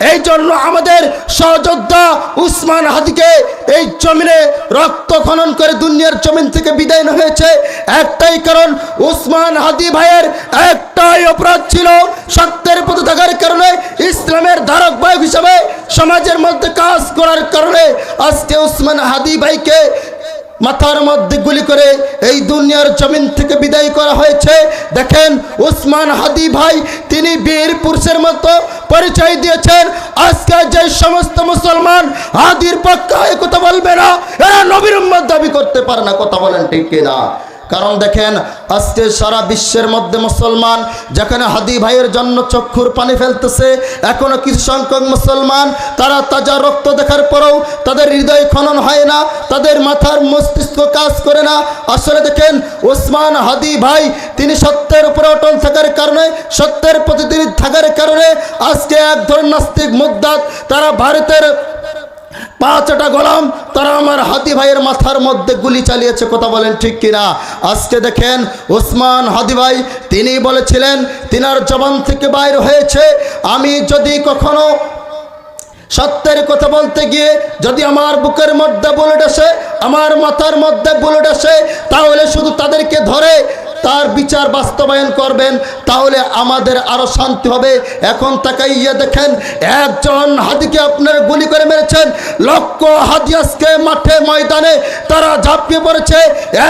এই জন্য আমাদের সহযোদ্ধা উসমান হাদিকে এই জমিনে রক্ত খনন করে দুনিয়ার জমিন থেকে বিদায় হয়েছে। একটাই কারণ, উসমান হাদি ভাইয়ের একটাই অপরাধ ছিল সত্যের পথে থাকার কারণে, ইসলামের ধারক বাহক হিসাবে সমাজের মধ্যে কাজ করার কারণে আজকে উসমান হাদি ভাইকে মাথার মধ্যে গুলি করে এই দুনিয়ার জমিন থেকে বিদায় করা হয়েছে। দেখেন উসমান হাদি ভাই, তিনি বীর পুরুষের মতো পরিচয় দিয়েছেন। আজকে যে সমস্ত মুসলমান হাদির পক্ষে কথা বলবে না, এরা নবীর দাবি করতে পারে না, কথা বলেন ঠিক কিনা? কারণ দেখেন, আজকে সারা বিশ্বের মধ্যে মুসলমান, যেখানে হাদি ভাইয়ের জন্য চক্ষুর পানি ফেলতেছে, এখনও কিছু সংখ্যক মুসলমান, তারা তাজা রক্ত দেখার পরেও তাদের হৃদয় খনন হয় না, তাদের মাথার মস্তিষ্ক কাজ করে না। আসলে দেখেন, ওসমান হাদি ভাই, তিনি সত্যের উপরে অটল থাকার কারণে, সত্যের প্রতি থাকার কারণে আজকে এক ধরনের নাস্তিক মুদ্দাত তারা ভারতের পাঁচটা গোলাম, তারা আমার হাদি ভাইয়ের মাথার মধ্যে গুলি চালিয়েছে, কথা বলেন ঠিক কিনা? আজকে দেখেন ওসমান হাদি ভাই, তিনি বলেছিলেন, তিনার জবান থেকে বাইর হয়েছে, আমি যদি কখনো সত্যের কথা বলতে গিয়ে যদি আমার বুকের মধ্যে বুলেট আসে, আমার মাথার মধ্যে বুলেট আসে, তাহলে শুধু তাদেরকে ধরে তার বিচার বাস্তবায়ন করবেন, তাহলে আমাদের আরও শান্তি হবে। এখন তাকাইয়া দেখেন, একজন হাদিকে আপনার গুলি করে মেরেছেন। লক্ষ হাদি আজকে মাঠে ময়দানে তারা ঝাঁপিয়ে পড়েছে।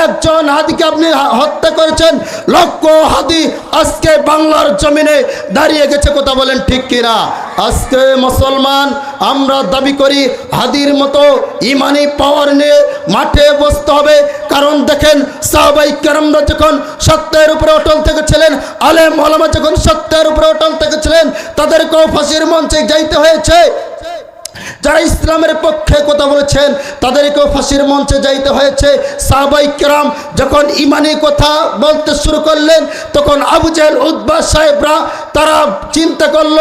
একজন হাদিকে আপনি হত্যা করেছেন। লক্ষ হাদি আজকে বাংলার জমিনে দাঁড়িয়ে গেছে, কথা বলেন ঠিক কিনা? আজকে মুসলমান আমরা দাবি করি হাদির মতো ইমানি পাওয়ার নিয়ে মাঠে বসতে হবে। কারণ দেখেন সাহবাই কেরামরা যখন সত্যের উপরে অটল থেকেছিলেন আলেম ওলামা যখন সত্যের উপরে অটল থেকেছিলেন তাদেরকেও ফাঁসির মঞ্চে যাইতে হয়েছে। যারা ইসলামের পক্ষে কথা বলেছেন, তাদেরকেও ফাঁসির মঞ্চে যাইতে হয়েছে। সাহাবাই কেরাম যখন ইমানি কথা বলতে শুরু করলেন, তখন আবু জাহেল উদ্বা সাহেবরা তারা চিন্তা করল,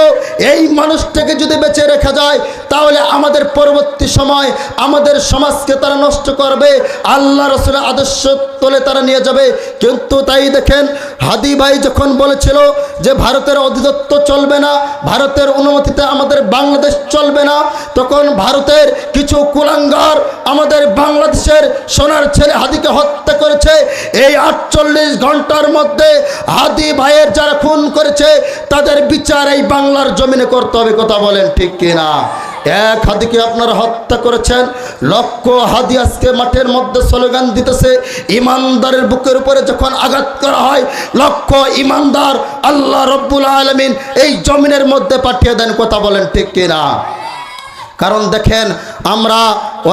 এই মানুষটাকে যদি বেঁচে রেখা যায় তাহলে আমাদের পরবর্তী সময় আমাদের সমাজকে তারা নষ্ট করবে, আল্লাহ রসুলের আদর্শ তোলে তারা নিয়ে যাবে। কিন্তু তাই দেখেন, হাদি ভাই যখন বলেছিল যে ভারতের অধিদত্ত চলবে না, ভারতের অনুমতিতে আমাদের বাংলাদেশ চলবে না, তখন ভারতের কিছু কুলাঙ্গার আমাদের বাংলাদেশের সোনার ছেলে হাদিকে হত্যা করেছে। এই আটচল্লিশ ঘণ্টার মধ্যে হাদি ভাইয়ের যারা খুন করেছে, তাদের বিচার এই বাংলার জমিনে করতে হবে, কথা বলেন ঠিক কিনা? এক হাদিকে আপনারা হত্যা করেছেন, লক্ষ হাদি আজকে মাঠের মধ্যে স্লোগান দিতেছে, ইমানদারের বুকের উপরে যখন আঘাত করা হয়, লক্ষ ইমানদার আল্লাহ রব্বুল আলমিন এই জমিনের মধ্যে পাঠিয়ে দেন, কথা বলেন ঠিক কিনা? কারণ দেখেন, আমরা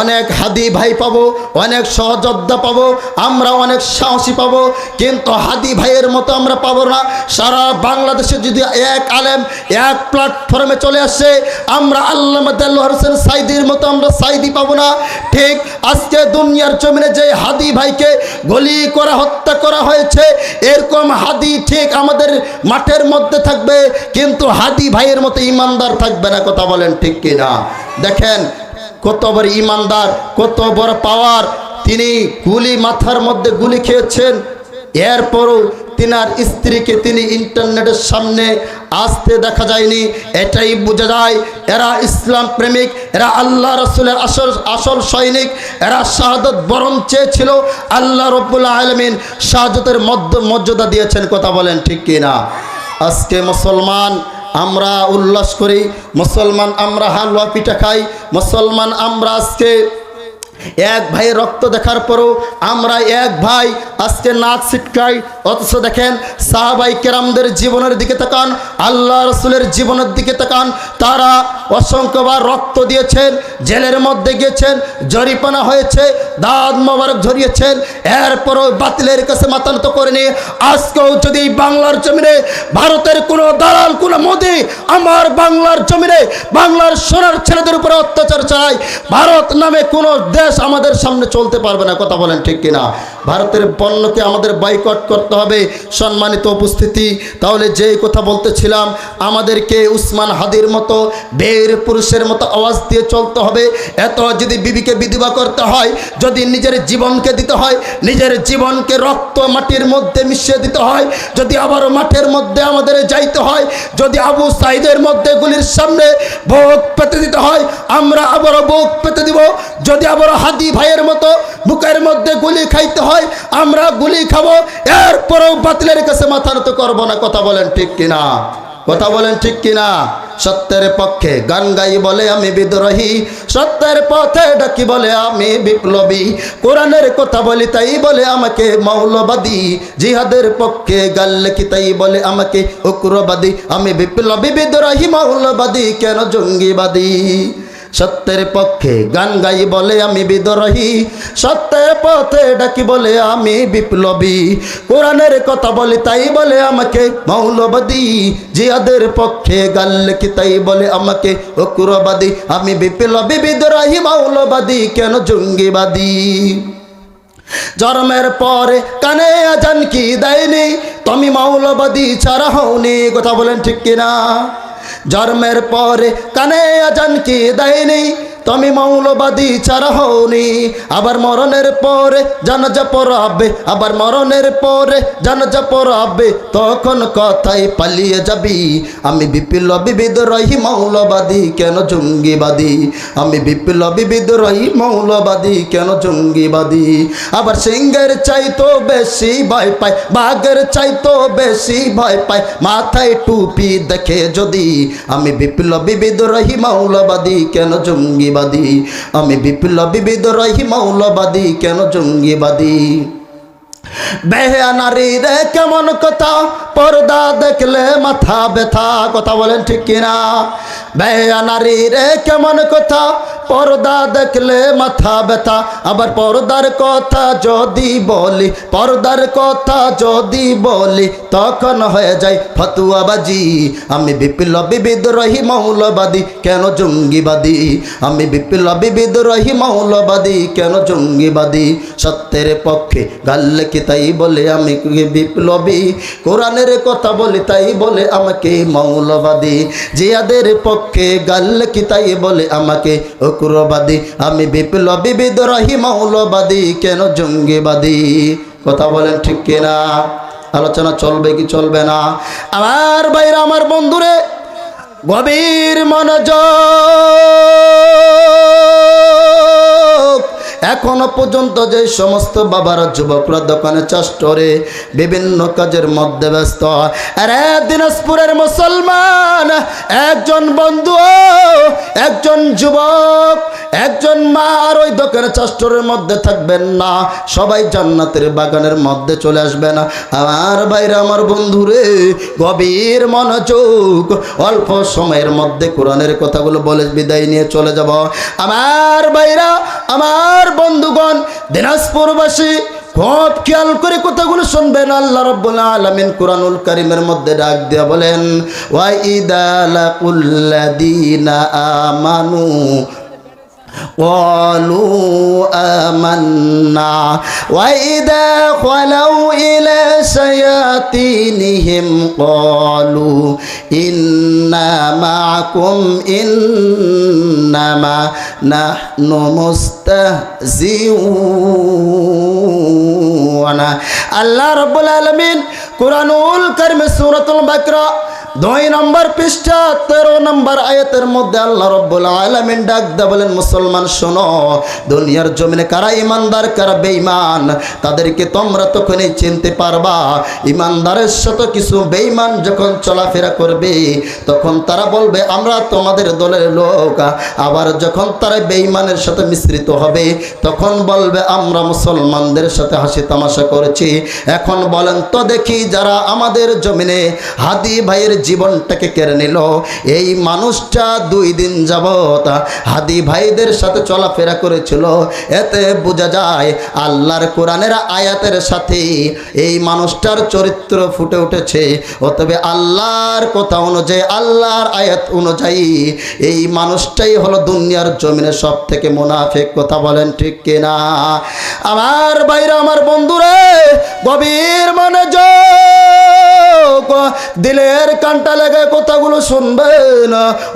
অনেক হাদি ভাই পাবো, অনেক সহযোদ্ধা পাবো, আমরা অনেক সাহসী পাবো, কিন্তু হাদি ভাইয়ের মতো আমরা পাবো না। সারা বাংলাদেশে যদি এক আলেম এক প্ল্যাটফর্মে চলে আসে, আমরা আল্লাহ হোসেন সাইদির মতো আমরা সাইদি পাবো না। ঠিক আজকে দুনিয়ার জমিনে যে হাদি ভাইকে গলি করা হত্যা করা হয়েছে, এরকম হাদি ঠিক আমাদের মাঠের মধ্যে থাকবে, কিন্তু হাদি ভাইয়ের মতো ইমানদার থাকবে না, কথা বলেন ঠিক কিনা? দেখেন, কত বড় ইমানদার, কত বড় পাওয়ার। তিনি গুলি মাথার মধ্যে গুলি খেয়েছেন। এরপরও তিনার স্ত্রীকে তিনি ইন্টারনেটের সামনে আসতে দেখা যায়নি। এটাই বোঝা যায়, এরা ইসলাম প্রেমিক, এরা আল্লাহ রসুলের আসল আসল সৈনিক, এরা শাহাদত বরণ চেয়েছিল। আল্লাহ রব্বুল আলমিন শাহাদতের মধ্য মর্যাদা দিয়েছেন, কথা বলেন ঠিক কিনা? আজকে মুসলমান আমরা উল্লাস করি, মুসলমান আমরা হালুয়া পিঠা খাই, মুসলমান আমরা আজকে এক ভাই রক্ত দেখার পরও আমরা এক ভাই আজকে নাচ ছিটকাই। অথচ দেখেন সাহাবাই কেরামদের জীবনের দিকে তাকান, আল্লাহ রসুলের জীবনের দিকে তাকান, তারা অসংখ্যবার রক্ত দিয়েছেন, জেলের মধ্যে গিয়েছেন জরিপানা হয়েছে দাঁত মোবারক ঝরিয়েছেন। এরপরও বাতিলের কাছে মাতানত করে নিয়ে আজকেও যদি বাংলার জমিনে ভারতের কোনো দালাল, কোনো মোদি আমার বাংলার জমিনে বাংলার সোনার ছেলেদের উপরে অত্যাচার চালায়, ভারত নামে কোনো দেশ আমাদের সামনে চলতে পারবে না, কথা বলেন ঠিক কিনা? ভারতের পণ্যকে আমাদের বাইকট করতে হবে, সম্মানিত উপস্থিতি। তাহলে যেই কথা বলতেছিলাম, আমাদেরকে উসমান হাদির মতো বের পুরুষের মতো আওয়াজ দিয়ে চলতে হবে। এত যদি বিবিকে বিধবা করতে হয় যদি নিজের জীবনকে দিতে হয়, নিজের জীবনকে রক্ত মাটির মধ্যে মিশিয়ে দিতে হয়, যদি আবারও মাঠের মধ্যে আমাদের যাইতে হয়, যদি আবু সাইদের মধ্যে গুলির সামনে বুক পেতে দিতে হয়, আমরা আবারও বুক পেতে দিব। যদি আবারও হাদি ভাইয়ের মতো বুকের মধ্যে গুলি খাইতে হয়, আমরা গুলি খাব, এরপরেও বাতিলের কাছে মাথা নত করব না, কথা বলেন ঠিক কিনা? কথা বলেন ঠিক কিনা? সত্যের পক্ষে গান গাই বলে আমি বিদ্রোহী। সত্যের পথে ডাকি বলে আমি বিপ্লবী। কোরআনের কথা বলি তাই বলে আমাকে মৌলবাদী। জিহাদের পক্ষে গাল লেখি তাই বলে আমাকে উগ্রবাদী। আমি বিপ্লবী, বিদ্রোহী, মৌলবাদী, কেন জঙ্গিবাদী? সত্যের পক্ষে গান গাই বলে আমি বিদ্রোহী। সত্যের পথে ডাকি বলে আমি বিপ্লবী। কোরআনের কথা বলে তাই বলে আমাকে মৌলবাদী। জিয়াদের পক্ষে গাল লেখি তাই বলে আমাকে অকুরবাদী আমি বিপ্লবী, বিদ্রোহী, মৌলবাদী, কেন জঙ্গিবাদী? জন্মের পরে কানে আজান কি দেয়নি? তুমি মৌলবাদী ছাড়া হওনি, কথা বলেন ঠিক কিনা? জন্মের পরে কানে আজান কি দেয়নি তুমি মৌলবাদী ছাড়া হওনি। আবার মরণের পরে জানাজা পড়াবে, আবার মরণের পরে জানাজা পড়াবে, তখন কথাই পালিয়ে যাবি। আমি বিপ্লবী বিদ্রোহী মৌলবাদী, কেন জঙ্গিবাদী? আমি বিপ্লবী বিদ্রোহী মৌলবাদী, কেন জঙ্গিবাদী? আবার সিংহের চাইতো বেশি ভয় পায়, বাঘের চাইতো বেশি ভয় পায়, মাথায় টুপি দেখে যদি আমি বিপ্লবী বিদ্রোহী মৌলবাদী, কেন জঙ্গিবাদী? আমি বিপ্লবী বিদ্রোহী মৌলবাদী, কেন জঙ্গিবাদী? বেহা নারী রে, কেমন কথা? পর্দা দেখলে মাথা ব্যথা, কথা বলেন ঠিক কিনা? বেহা নারী রে, কেমন কথা? পর্দা দেখলে মাথা ব্যথা। আবার পর্দার কথা যদি বলি, পর্দার কথা যদি বলি, তখন হয়ে যায় ফতুয়াবাজি। আমি বিপ্লবী বিদ্রোহী মৌলবাদী, কেন জঙ্গিবাদী? আমি বিপ্লবী বিদ্রোহী মৌলবাদী, কেন জঙ্গিবাদী? সত্যের পক্ষে গাল্লে কি তাই বলে আমি বিপ্লবী? কোরআনের কথা বলি তাই বলে আমাকে মৌলবাদী। জিয়াদের পক্ষে গাল্লে কি তাই বলে আমাকে? অকুরবাদী আমি বিপ্লবী, বিদ্রোহী, মৌলবাদী, কেন জঙ্গিবাদী? কথা বলেন ঠিক কিনা? আলোচনা চলবে কি চলবে না? আমার বাইরে আমার বন্ধুরে, গভীর মনোযোগ এখনও পর্যন্ত যে সমস্ত বাবার যুবকরা দোকানে চাষ্টরে বিভিন্ন কাজের মধ্যে ব্যস্ত। আরে দিনাজপুরের মুসলমান, একজন বন্ধু একজন যুবক, একজন মা, আর ওই দোকানে চাষ্টরের মধ্যে থাকবেন না। সবাই জান্নাতের বাগানের মধ্যে চলে আসবে না। আমার ভাইরা, আমার বন্ধুরে গভীর মনোযোগ, অল্প সময়ের মধ্যে কোরআনের কথাগুলো বলে বিদায় নিয়ে চলে যাব। আমার ভাইরা, আমার বন্ধুগণ, দিনাজপুরবাসী, খুব খেয়াল করে কথাগুলো শুনবেন। আল্লাহ রব্বুল আলামিন কোরআনুল কারীমের মধ্যে ডাক দিয়া বলেন, ওয়া ইদা লাকুল্লাদিনা আমানু قالوا آمنا وإذا خلوا إلى شياطينهم قالوا إنا معكم إنما نحن مستهزئون الله رب العالمين قرآن الكريم سورة البقرة দুই নম্বর পৃষ্ঠা, তেরো নম্বর আয়াতের মধ্যে আল্লাহ রব্বুল আলমিন ডাক দা বলেন, মুসলমান শোনো, দুনিয়ার জমিনে কারা ইমানদার, কারা বেঈমান, তাদেরকে তোমরা তখনই চিনতে পারবা। ইমানদারের সাথে কিছু বেঈমান যখন চলাফেরা করবে, তখন তারা বলবে, আমরা তোমাদের দলের লোক। আবার যখন তারা বেঈমানের সাথে মিশ্রিত হবে, তখন বলবে, আমরা মুসলমানদের সাথে হাসি তামাশা করেছি। এখন বলেন তো দেখি যারা আমাদের জমিনে হাদি ভাইয়ের জীবনটাকে কেড়ে নিল। এই মানুষটা দুই দিন যাবত হাদি ভাইদের সাথে চলাফেরা করেছিল। এতে বোঝা যায় আল্লাহর কোরআনের আয়াতের সাথে এই মানুষটার চরিত্র ফুটে উঠেছে। অতবে আল্লাহর কথা অনুযায়ী, আল্লাহর আয়াত অনুযায়ী এই মানুষটাই হলো দুনিয়ার জমিনে সব থেকে মুনাফেক। কথা বলেন ঠিক কিনা? আমার বাইরে আমার বন্ধুরে, গভীর মনোযোগ দিলের কানটা লেগে কথাগুলো শুনবেন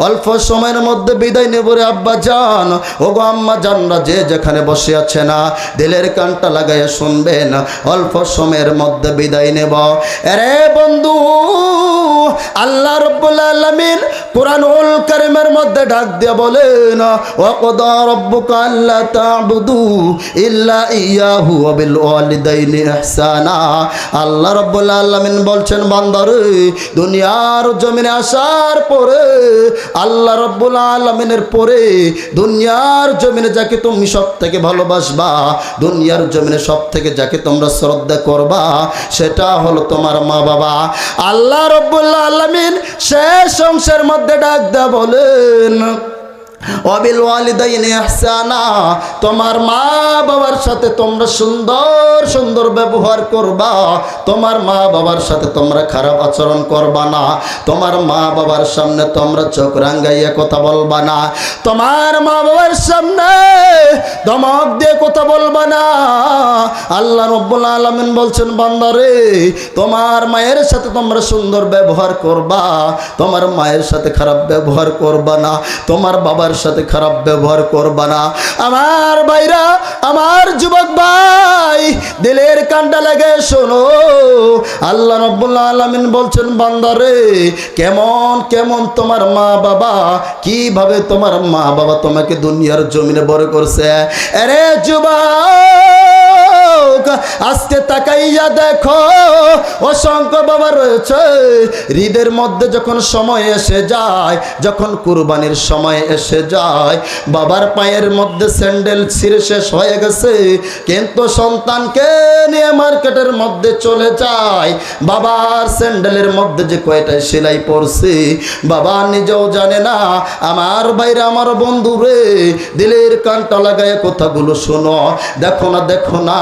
অল্প সময়ের মধ্যে বিদায় নেব রে আব্বা যান ও গো আম্মা জানরা যে যেখানে বসে আছে না, দিলের কানটা লাগাইয়া শুনবেন অল্প সময়ের মধ্যে বিদায় নেব। আরে বন্ধু আল্লাহ রব্বুল আলামিন কোরআনুল কারীমের মধ্যে ডাক দিয়ে বলেন তা'বুদু আল্লাহ আলামিন বলছেন বান্দারে দুনিয়ার জমিনে আসার পরে, আল্লাহ রব্বুল আলামিনের পরে দুনিয়ার জমিনে যাকে তুমি সব থেকে ভালোবাসবা, দুনিয়ার জমিনে সব থেকে যাকে তোমরা শ্রদ্ধা করবা, সেটা হলো তোমার মা বাবা আল্লাহ রব্বুল্লাহ আলামিন শেষ অংশের মধ্যে ডাক দেয়া বলেন। অবিল ওয়ালিদাইন ইহসানা, তোমার মা বাবার সাথে তোমরা সুন্দর সুন্দর ব্যবহার করবা। তোমার মা বাবার সাথে তোমরা খারাপ আচরণ করবা না। তোমার মা বাবার সামনে তোমরা চোখ রাঙ্গাইয়া কথা বলবা না। তোমার মা বাবার সামনে দমক দিয়ে কথা বলবা না। আল্লাহ রব্বুল আলামিন বলছেন বান্দারে তোমার মায়ের সাথে তোমরা সুন্দর ব্যবহার করবা। তোমার মায়ের সাথে খারাপ ব্যবহার করবা না। তোমার বাবার সাথে খারাপ ব্যবহার করবা না। আমার ভাইরা, আমার যুবক ভাই, দিলের কান্ডা লাগে, শোনো। আল্লাহ রব্বুল আলামিন বলছেন বান্দারে কেমন কেমন তোমার মা বাবা? কীভাবে তোমার মা বাবা তোমাকে দুনিয়ার জমিনে বড় করছে? আরে যুবক! আজকে তাকাইয়া দেখো, অসংখ্য বাবা রয়েছে। হৃদের মধ্যে যখন সময় এসে যায়, যখন কুরবানির সময় এসে যায়, বাবার পায়ের মধ্যে স্যান্ডেল ছিঁড়ে শেষ হয়ে গেছে। কিন্তু সন্তানকে নিয়ে মার্কেটের মধ্যে চলে যায়। বাবার স্যান্ডেলের মধ্যে যে কয়টা সেলাই পড়ছে বাবা নিজেও জানে না। আমার বাইরে আমার বন্ধু রে দিলের কানটা লাগায় কথাগুলো শোনো। দেখো না দেখো না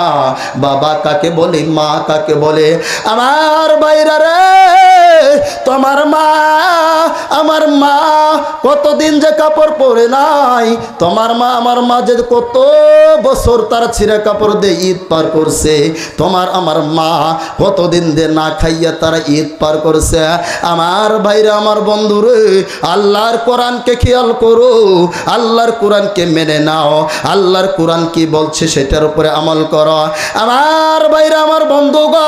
বাবা কাকে বলে মা কাকে বলে? আমার বাইরা রে! তোমার মা, আমার মা কতদিন যে কাপড় পরে নাই। তোমার মা, আমার মা যে কত বছর তার ছিঁড়ে কাপড় দিয়ে ঈদ পার করছে। তোমার, আমার মা কতদিন দিয়ে না খাইয়া তারা ঈদ পার করছে। আমার ভাইরা, আমার বন্ধুরে, আল্লাহর কোরআনকে খেয়াল করো। আল্লাহর কোরআনকে মেনে নাও। আল্লাহর কোরআন কি বলছে সেটার উপরে আমল করো। আমার ভাইরা, আমার বন্ধুগণ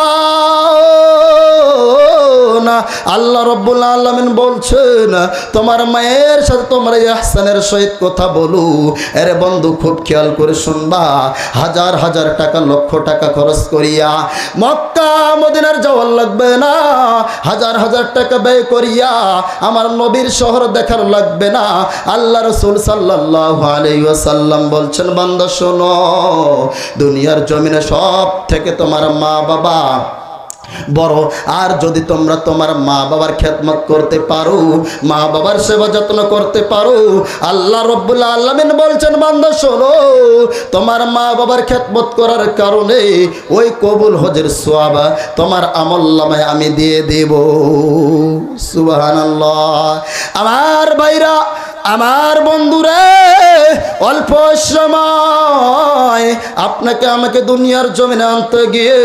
আল্লাহ রব্বুল আলমিন বলছেন তোমার মায়ের সাথে তোমার ইহসানের সহিত কথা বলু। আরে বন্ধু খুব খেয়াল করে শুনবা। হাজার হাজার টাকা, লক্ষ টাকা খরচ করিয়া মক্কা, মদিনার যাওয়ার লাগবে না। হাজার হাজার টাকা ব্যয় করিয়া আমার নবীর শহর দেখার লাগবে না। আল্লাহ রসুল সাল্লাহ আলাইসাল্লাম বলছেন, বান্দা শোনো, দুনিয়ার জমিনে সব থেকে তোমার মা বাবা বড়। আর যদি তোমরা তোমার মা বাবার খেদমত করতে পারো, মা বাবার সেবা যত্ন করতে পারো, আল্লাহ রব্বুল আলমিন বলছেন, বান্দা, শোনো, তোমার মা বাবার খেদমত করার কারণে ওই কবুল হজের সোয়াব তোমার আমল্লামায় আমি দিয়ে দেব। সুবাহান আমার ভাইরা আমার বন্ধুরে, অল্প সময় আপনাকে আমাকে দুনিয়ার জমিনে আনতে গিয়ে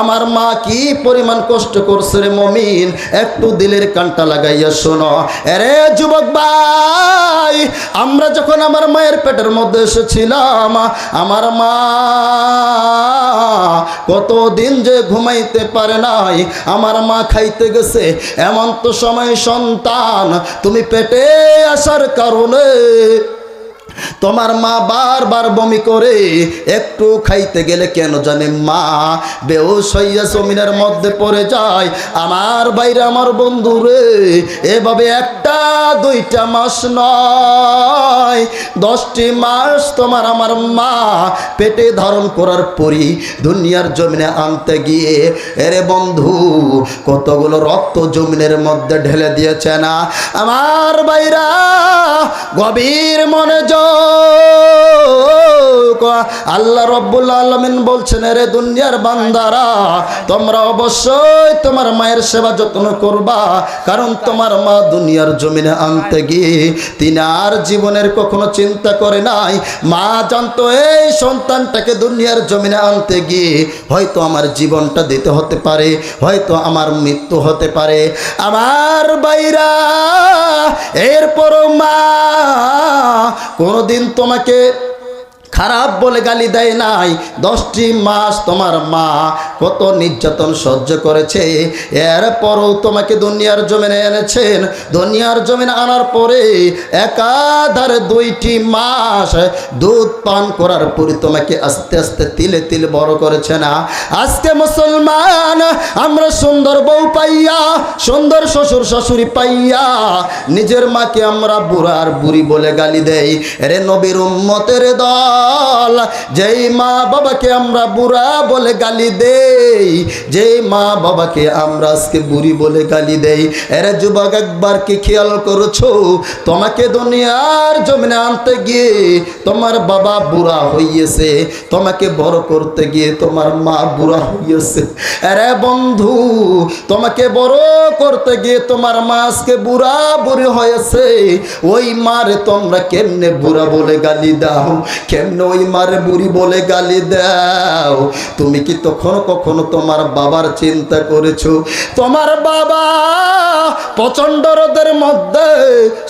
আমার মা কি পরিমাণ কষ্ট করছে রে মমিন? একটু দিলের কানটা লাগাইয়া শোনো। এরে যুবক ভাই, আমরা যখন আমার মায়ের পেটের মধ্যে এসেছিলাম, আমার মা কতদিন যে ঘুমাইতে পারে নাই, আমার মা খাইতে গেছে। এমন তো সময় সন্তান, তুমি পেটে আসার কারণে তোমার মা বারবার বমি করে, একটু খাইতে গেলে কেন জানে মা? বেউস হইয়া জমিনের মধ্যে পড়ে যায়। আমার বাইরে আমার বন্ধু রে, এভাবে একটা, দুইটা মাস নয়। দশটি মাস তোমার আমার মা পেটে ধারণ করার পরই দুনিয়ার জমিনে আনতে গিয়ে, এরে বন্ধু, কতগুলো রক্ত জমিনের মধ্যে ঢেলে দিয়েছে না? আমার বাইরা গভীর মনে যুবক আল্লাহ রব্বুল আলমিন বলছেন রে দুনিয়ার বান্দারা, তোমরা অবশ্যই তোমার মায়ের সেবা যত্ন করবা, কারণ তোমার মা দুনিয়ার জমিনে আনতে গিয়ে তিনি আর জীবনের কখনো চিন্তা করে নাই। মা জানতো এই সন্তানটাকে দুনিয়ার জমিনে আনতে গিয়ে হয়তো আমার জীবনটা দিতে হতে পারে, হয়তো আমার মৃত্যু হতে পারে। আমার বাইরা এরপরও মা কোনোদিন তোমাকে খারাপ বলে গালি দেয় নাই। দশটি মাস তোমার মা কত নির্যাতন সহ্য করেছে। এরপরও তোমাকে দুনিয়ার জমিনে এনেছেন। দুনিয়ার জমিনে আনার পরে একাধারে দুইটি মাস দুধ পান করার পরে তোমাকে আস্তে আস্তে তিলে তিল বড় করেছে না। আজকে মুসলমান, আমরা সুন্দর বউ পাইয়া, সুন্দর শ্বশুর শাশুড়ি পাইয়া, নিজের মাকে আমরা বুড়া আর বুড়ি বলে গালি দেই। রে নবীর উম্মতের দল যেই মা বাবাকে আমরা বুড়া বলে গালি দেই, যেই মা বাবাকে আমরা আজকে বুড়ি বলে গালি দেই, এরে যুবক একবার কি খেয়াল করেছ? তোমাকে দুনিয়ার জমিনে আনতে গিয়ে তোমার বাবা বুড়া হইয়েছে, তোমাকে বড় করতে গিয়ে তোমার মা বুড়া হইয়েছে। আরে বন্ধু, তোমাকে বড় করতে গিয়ে তোমার মা আজকে বুড়া বুড়ি হয়েছে, ওই মারে তোমরা কেমনে বুড়া বলে গালি দাও? কেমনে ওই মারে বুড়ি বলে গালি দাও। তুমি কি তখন কখনো তোমার বাবার চিন্তা করেছ? তোমার বাবা প্রচণ্ড রোদের মধ্যে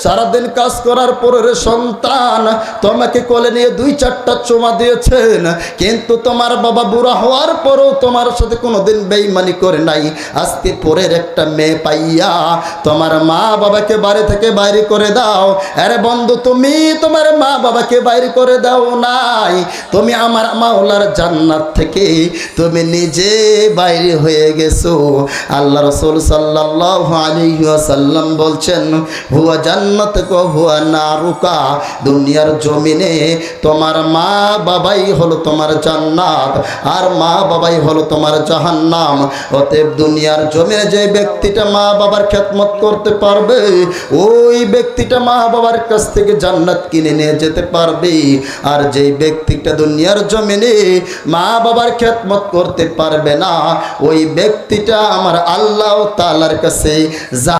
সারাদিন কাজ করার পরে রে সন্তান তোমাকে কোলে নিয়ে দুই চারটা চোমা দিয়েছেন। কিন্তু তোমার বাবা বুড়া হওয়ার পরেও তোমার সাথে কোনোদিন বেইমানি করে নাই। আজকে পরের একটা মেয়ে পাইয়া তোমার মা বাবাকে বাড়ি থেকে বাইরে করে দাও। আরে বন্ধু, তুমি তোমার মা বাবাকে বাইরে করে দাও নাই। তুমি আমার মাওলার জান্নাত থেকে তুমি নিজে বাইরে হয়ে গেছো। আল্লাহ রসুল সাল্লাহ আলিহাসাল্লাম বলছেন, হুয়া জান্নাত কো হুয়া নারুকা দুনিয়ার জমিনে তোমার মা বাবাই হলো তোমার জান্নাত, আর মা বাবাই হলো তোমার জাহান্নাম। অতএব দুনিয়ার জমিনে যে ব্যক্তিটা মা বাবার খেদমত করতে পারবে, ওই ব্যক্তিটা মা বাবার কাছ থেকে জান্নাত কিনে নিয়ে যেতে পারবে। আর যেই ব্যক্তিটা দুনিয়ার জমিনে মা বাবার খেদমত করতে পারবে না, ওই ব্যক্তিটা আমার আল্লাহ তালার কাছে যা